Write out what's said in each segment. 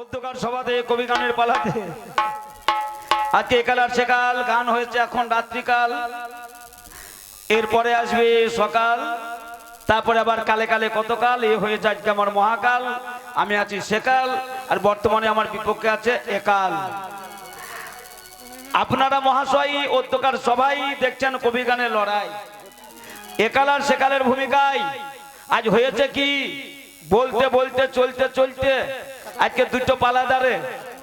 অধ্যকার সভাতে কবি গানের পালাতে। আজকে একাল আর সেকাল গান হয়েছে এখন রাত্রিকাল। এরপরে আসবে সকাল, তারপরে আবার কালে কালে কতকাল? এ হয়েছে আজকে আমার মহাকাল, আমি আছি সেকাল আর বর্তমানে আমার বিপক্ষে আছে একাল আপনারা মহাশয় অধ্যকার সবাই দেখছেন কবি গানের লড়াই। একাল আর সেকালের ভূমিকায় আজ হয়েছে কি? বলতে বলতে, চলতে চলতে আজকে দুটো পালাদারে,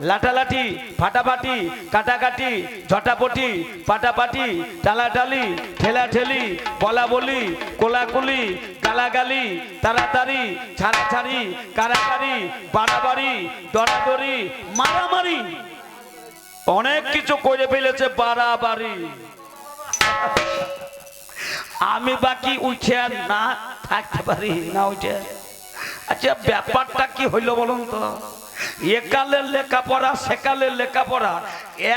লাঠালাঠি, ফাটাফাটি, কাটাকাটি, ঝটাপটি, পাটাপাটি, টালাটালি, ঠেলাঠেলি বলা বলি কোলাকুলি, গালাগালি, তাড়াতাড়ি, ছাড়াছাড়ি কারাকারি বাড়াবাড়ি দরাদরি মারামারি। অনেক কিছু করে ফেলেছে বাড়াবাড়ি। আমি বাকি উঠে না থাকতে পারি। না উঠে। আচ্ছা ব্যাপারটা কি হইল বলুন তো? একালের লেখাপড়া, সেকালের লেখাপড়া,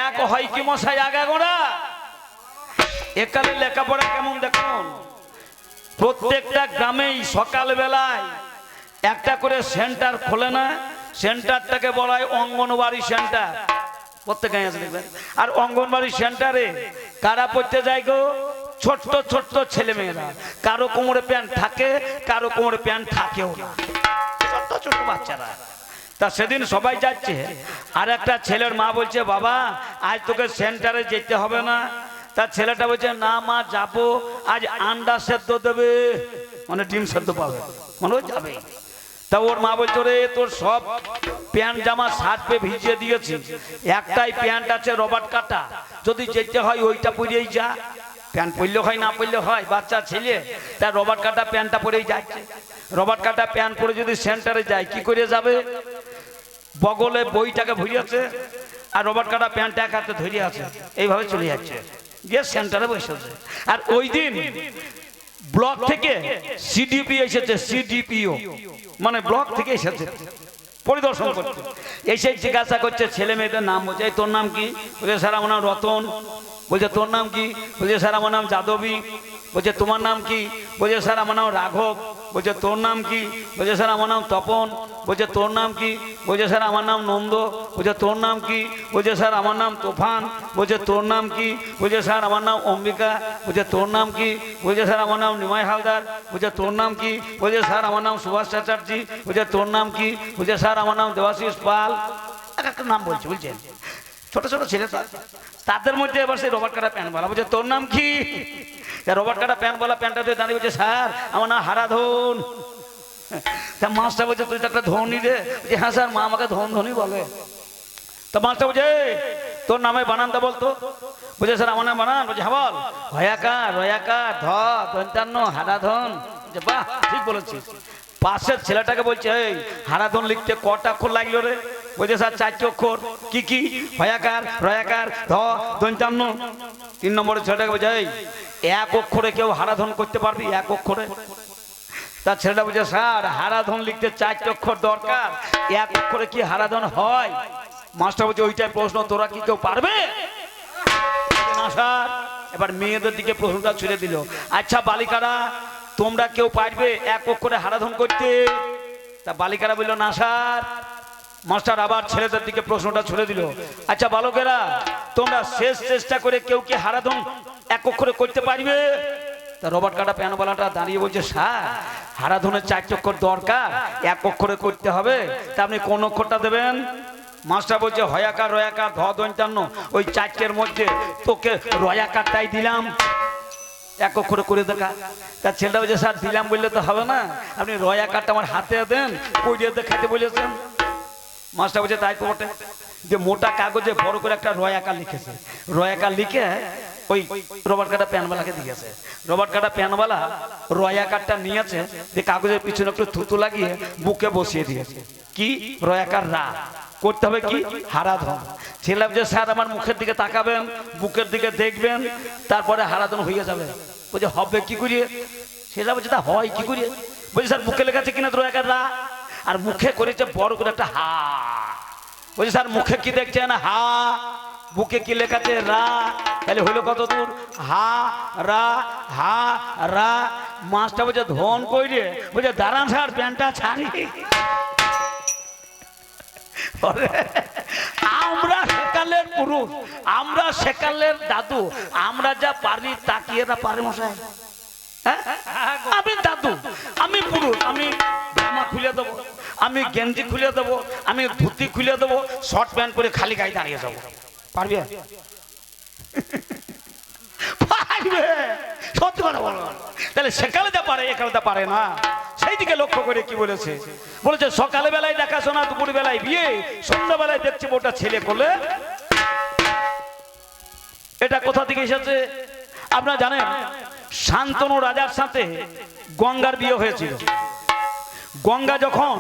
এক হয় কি মশাই আগা গোড়া একালের লেখাপড়া কেমন দেখুন? প্রত্যেকটা গ্রামেই সকাল বেলায় একটা করে সেন্টার খোলে না? সেন্টারটাকে বলা হয় অঙ্গনবাড়ি সেন্টার। প্রত্যেক গাঁয়ে আর অঙ্গনবাড়ি সেন্টারে কারা পড়তে যায় গো? ছোট্ট ছোট্ট ছেলে মেয়েরা কারও কোমরে প্যান্ট থাকে, কারও কোমরে প্যান্ট থাকেও না। ছোট্ট ছোট্ট বাচ্চারা। তা সেদিন সবাই যাচ্ছে। আর একটা ছেলের মা বলছে, বাবা, আজ তোকে সেন্টারে যেতে হবে না। তার ছেলেটা বলছে, না মা, যাব। আজ আন্ডা সেদ্ধ দেবে। মানে ডিম সেদ্ধ পাবে। মনে যাবে। তা ওর মা বলছো রে তোর সব প্যান্ট জামা শার্ট পে ভিজিয়ে দিয়েছি। একটাই প্যান্ট আছে রবার্ট কাটা। যদি যেতে হয়, ওইটা পরেই যা। প্যান্ট পরলে হয় না পরলে হয়। বাচ্চা ছেলে তার রবার্ট কাটা প্যান্টটা পরেই যাচ্ছে। রবার্ট কাটা প্যান্ট পরে যদি সেন্টারে যায় কি করে যাবে? বগলে বইটাকে ভরিয়েছে আর রবার কাটা প্যান্ট এক হাতে ধরে আছে। এইভাবে চলে যাচ্ছে। গিয়ে সেন্টারে বসেছে আর ওই দিন ব্লক থেকে সিডিপি এসেছে সিডিপিও। মানে ব্লক থেকে এসেছে। পরিদর্শন করতে। এসে জিজ্ঞাসা করছে ছেলে মেয়েদের নাম "এই তোর নাম কি? স্যার আমার রতন। বলছে, তোর নাম কি? বলছে, স্যার, আমার নাম যাদবী। বলছে, তোমার নাম কি? বলছে, স্যার, আমার নাম রাঘব। বলছে, তোর নাম কি? বলছে, স্যার, আমার নাম তপন। বলছে, তোর নাম কি? বলছে, স্যার, আমার নাম নন্দ। বলছে, তোর নাম কি? বলছে, স্যার, আমার নাম তোফান। বলছে, তোর নাম কি? বলছে, স্যার, আমার নাম অম্বিকা। বলছে, তোর নাম কি? বলছে, স্যার, আমার নাম নিমাই হালদার। বলছে, তোর নাম কি? বলছে, স্যার, আমার নাম সুভাষ চ্যাটার্জি। বলছে, তোর নাম কি? বলছে, স্যার, আমার নাম দেবাশিস পাল। এক একটা নাম বলছে, বুঝছেন? ছোট ছোট ছেলে তাদের মধ্যে এবার সেই রবার্ট কাটা প্যান্ট বলা। বলছে, তোর নাম কি? তা রবার্ট কাটা প্যান্ট বলা, প্যান্টটা তুই দাঁড়িয়ে বলছে স্যার, আমার নাম হারাধন। তা মাস্টার বলছে, তুই একটা ধনী যে হ্যাঁ স্যার, মা আমাকে ধন ধনী বলে। তা মাস্টার বলছে তোর নামে বানানটা বলতো? বুঝে স্যার, আমার নাম বানান। বলছে হ্যাঁ বল। হয়াকার রয়াকার, ধ দন্তান্ন হারাধন। যে বাহ, ঠিক বলেছিস। পাশের ছেলেটাকে বলছে, এই, হারাধন লিখতে কটা অক্ষর লাগল রে? বলছে, স্যার চারটি অক্ষর কি কি? হয়াকার রয়াকার, ধ, দন্তান্ন। তিন নম্বরের ছেলেটাকে বলছে এক অক্ষরে কেউ হারাধন করতে পারবি? এক অক্ষরে? তার ছেলেটা বলছে, স্যার, হারাধন লিখতে চারটি অক্ষর দরকার। এক অক্ষরে কি হারাধন হয়? মাস্টার বলছে, ওইটাই প্রশ্ন, তোরা কি কেউ পারবে? না এবার মেয়েদের দিকে প্রশ্নটা ছুড়ে দিল আচ্ছা বালিকারা, তোমরা কেউ পারবে এক অক্ষরে হারাধন করতে? তা বালিকারা বলল, না, স্যার। মাস্টার আবার ছেলেদের দিকে প্রশ্নটা ছুড়ে দিল। আচ্ছা বালকেরা, তোমরা শেষ চেষ্টা করে কেউ কি হারাধন এক অক্ষরে করতে পারবে? রবার্ট কাটা প্যানবালাটা দাঁড়িয়ে বলছে, স্যার, হারাধনের চার চক্কর দরকার এক অক্ষরে করতে হবে। তা আপনি কোন অক্ষরটা দেবেন? মাস্টার বলছে, হয়াকার, রয়াকার, ধ, দন্তান্ন, ওই চারটের মধ্যে তোকে রয়াকারটাই দিলাম। এক অক্ষরে করে দেখা। তার ছেলেটা বলছে, স্যার, দিলাম বললে তো হবে না। আপনি রয়াকারটা আমার হাতে দেন, কইরিয়ে দেখাতে বলেছেন। মাস্টার বলছে, তাই তো বটে যে মোটা কাগজে বড় করে একটা রয়াকার লিখেছে। রয়াকার লিখে ওই রবার্ট কাটা প্যানওয়ালাকে দিয়েছে। রবার্ট কাটা প্যানওয়ালা রয়াকারটা নিয়েছে যে কাগজের পিছনে একটু থুতু লাগিয়ে বুকে বসিয়ে দিয়েছে। কি? রয়াকার রা করতে হবে কি? হারাধন। ছেলে যে স্যার, আমার মুখের দিকে তাকাবেন, বুকের দিকে দেখবেন, তারপরে হারাধন হয়ে যাবে। বলছে, হবে কি করিয়ে? সেটা বলছে, তা হয় কি করিয়ে? বলছে, স্যার, বুকে লেখাছে কিনা? রয়াকার রা আর মুখে করেছে বড় করে একটা হা। বলছি, স্যার, মুখে কি দেখছেন? হা। বুকে কি লেখাছে? রা। তাহলে হইল কত দূর? হা, রা হা, রা। মাছটা বলছে, ধন কইরে বলছে, দাঁড়ান, স্যার, প্যান্টটা ছাড়ি। আমরা সেকালের পুরুষ, আমরা সেকালের দাদু, আমরা যা পারি তা কি এরা পারে মশাই? হ্যাঁ? আমি দাদু, আমি পুরুষ, আমি খুলে দেবো। আমি গেঞ্জি খুলে দেবো, আমি ধুতি খুলে দেবো শর্ট প্যান্ট পরে খালি গায়ে দাঁড়িয়ে যাব। পারবে? পারে পারে না। সেই দিকে লক্ষ্য করে কি বলেছে? বলেছে দেখাশোনা ওটা ছেলে এটা কোথা থেকে এসেছে? আপনারা জানেন, শান্তনু রাজার সাথে গঙ্গার বিয়ে হয়েছিল। গঙ্গা যখন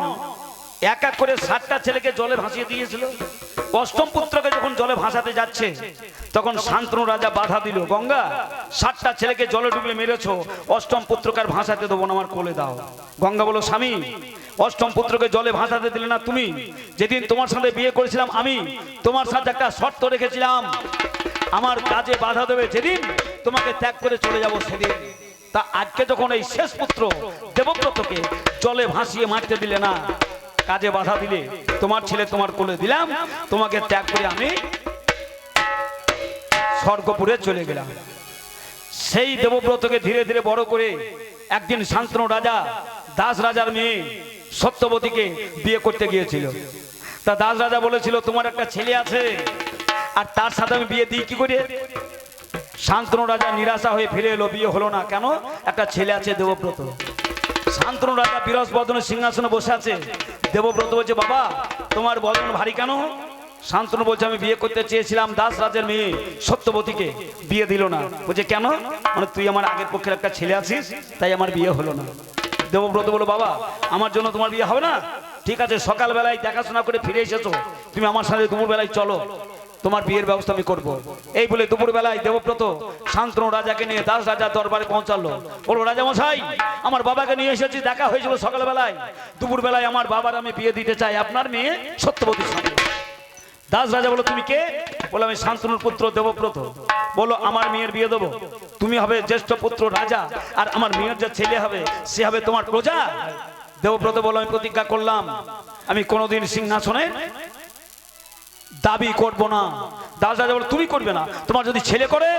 এক এক করে সাতটা ছেলেকে জলে ভাসিয়ে দিয়েছিল, অষ্টম পুত্রকে যখন জলে ভাসাতে যাচ্ছে, তখন শান্তনু রাজা বাধা দিল, গঙ্গা, সাতটা ছেলেকে জলে ডুবে মেরেছ, অষ্টম পুত্রকে আর ভাসাতে দেবো না, আমার কোলে দাও। গঙ্গা বলো স্বামী, অষ্টম পুত্রকে জলে ভাসাতে দিলে না তুমি? যেদিন তোমার সাথে বিয়ে করেছিলাম আমি, তোমার সাথে একটা শর্ত রেখেছিলাম। আমার কাজে বাধা দেবে, যেদিন তোমাকে ত্যাগ করে চলে যাব সেদিন। তা আজকে যখন এই শেষ পুত্র দেবব্রতকে জলে ভাসিয়ে মারতে দিলে না, কাজে বাধা দিলে, তোমার ছেলে তোমার কোলে দিলাম, তোমাকে ত্যাগ করে আমি স্বর্গপুরে চলে গেলাম। সেই দেবব্রতকে ধীরে ধীরে বড় করে একদিন শান্তনু রাজা, দাস রাজার মেয়ে সত্যবতীকে বিয়ে করতে গিয়েছিল। তা দাস রাজা বলেছিল, তোমার একটা ছেলে আছে, আর তার সাথে আমি বিয়ে দিই কি করে? শান্তনু রাজা নিরাশা হয়ে ফিরে এলো, বিয়ে হলো না। কেন? একটা ছেলে আছে দেবব্রত। শান্তনু রাজা বিরস বদনের সিংহাসনে বসে আছে। দেবব্রত বলছে, বাবা, তোমার বদন ভারী কেন? শান্তনু বলছে, আমি বিয়ে করতে চেয়েছিলাম দাস রাজের মেয়ে সত্যবতীকে। বিয়ে দিল না। বলছে, কেন? মানে তুই আমার আগের পক্ষের একটা ছেলে আছিস, তাই আমার বিয়ে হলো না। দেবব্রত বলো বাবা, আমার জন্য তোমার বিয়ে হবে না? ঠিক আছে, সকালবেলায় দেখাশোনা করে ফিরে এসেছ। তুমি আমার সাথে দুপুর বেলায় চলো। তোমার বিয়ের ব্যবস্থা আমি করব। এই বলে দুপুর বেলায় দেবব্রত শান্তনু রাজাকে নিয়ে দাস রাজা দরবারে পৌঁছালো। বলো রাজা মশাই আমার বাবাকে নিয়ে এসেছি, দেখা হয়েছিল সকালবেলায়। দুপুর বেলায় আমার বাবার আমি বিয়ে দিতে চাই, আপনার মেয়ে সত্যবতীর সঙ্গে দাস রাজা বলো তুমি কে? বলো আমি শান্তনুর পুত্র দেবব্রত। বলো আমার মেয়ের বিয়ে দেবো। তুমি হবে জ্যেষ্ঠ পুত্র রাজা, আর আমার মেয়ের যে ছেলে হবে, সে হবে তোমার প্রজা। দেবব্রত বলো আমি প্রতিজ্ঞা করলাম। আমি কোনোদিন সিংহাসনে দাবি করব না। দাস রাজা তুমি করবে না। তোমার যদি ছেলে করে,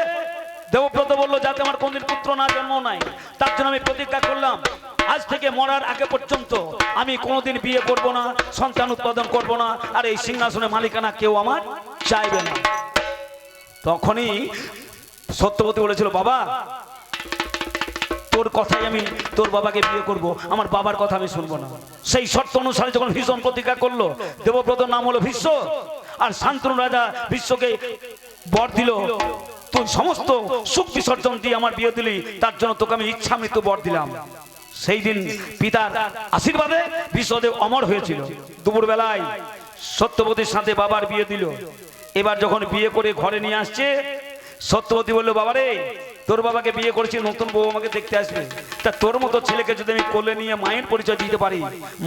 দেবব্রত বলল, যাতে আমার কোনদিন পুত্র না জন্ম নাই, তার জন্য আমি প্রতিজ্ঞা করলাম, আজ থেকে মরার আগে পর্যন্ত আমি কোনোদিন বিয়ে করব না, সন্তান উৎপাদন করব না, আর এই সিংহাসনে মালিকানা কেউ আমার চাইবে না। তখনই সত্যপতি বলেছিল, বাবা, তোর কথাই আমি, তোর বাবাকে বিয়ে করব, আমার বাবার কথা আমি শুনব না। সেই শর্ত অনুসারে যখন ভীষণ প্রতিজ্ঞা করল দেবব্রত নাম হলো ভীষ্ম। আর শান্তনু রাজা বিশ্বকে বর দিল। তুই সমস্ত সুখ বিসর্জন দিয়ে আমার বিয়ে দিলি, তার জন্য তোকে আমি ইচ্ছা মৃত্যু বর দিলাম। সেই দিন পিতার আশীর্বাদে বিশ্বদেব অমর হয়েছিল। দুপুর বেলায় সত্যবতীর সাথে বাবার বিয়ে দিল। এবার যখন বিয়ে করে ঘরে নিয়ে আসছে সত্যবতী বলল, বাবারে, তোর বাবাকে বিয়ে করেছি, নতুন বউ আমাকে দেখতে আসবে। তা তোর মতো ছেলেকে যদি আমি কোলে নিয়ে মায়ের পরিচয় দিতে পারি,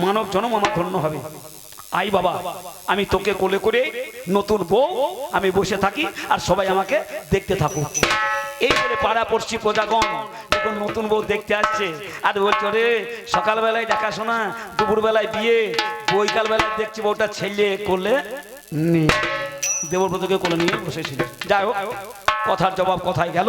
মানব জনম আমার ধন্য হবে। আই বাবা, আমি তোকে কোলে করে নতুন বউ আমি বসে থাকি আর সবাই আমাকে দেখতে থাকুক। এই বলে পাড়া পড়ছি প্রজাগণ যখন নতুন বউ দেখতে আসছে, আর বলছো রে সকালবেলায় দেখাশোনা, দুপুরবেলায় বিয়ে বৈকাল বেলায় দেখছি বউটা ছেলে করলে নেই। দেবব্রতকে কোলে নিয়ে বসেছিল যাই হোক, কথার জবাব কথায় গেল?